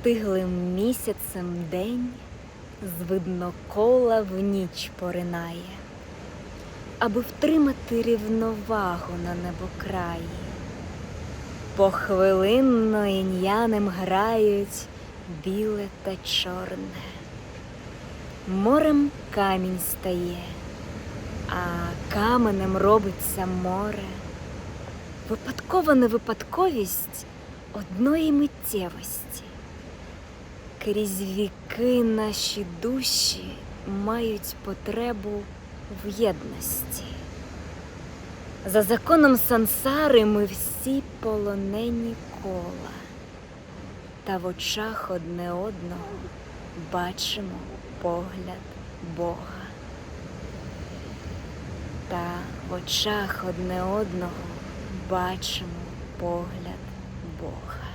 Стиглим місяцем день з виднокола в ніч поринає, аби втримати рівновагу на небокраї. Похвилинно ін'янем грають біле та чорне. Морем камінь стає, а каменем робиться море. Випадкова невипадковість одної миттєвості. Крізь віки наші душі мають потребу в єдності. За законом сансари ми всі полонені кола, та в очах одне одного бачимо погляд Бога. Та в очах одне одного бачимо погляд Бога.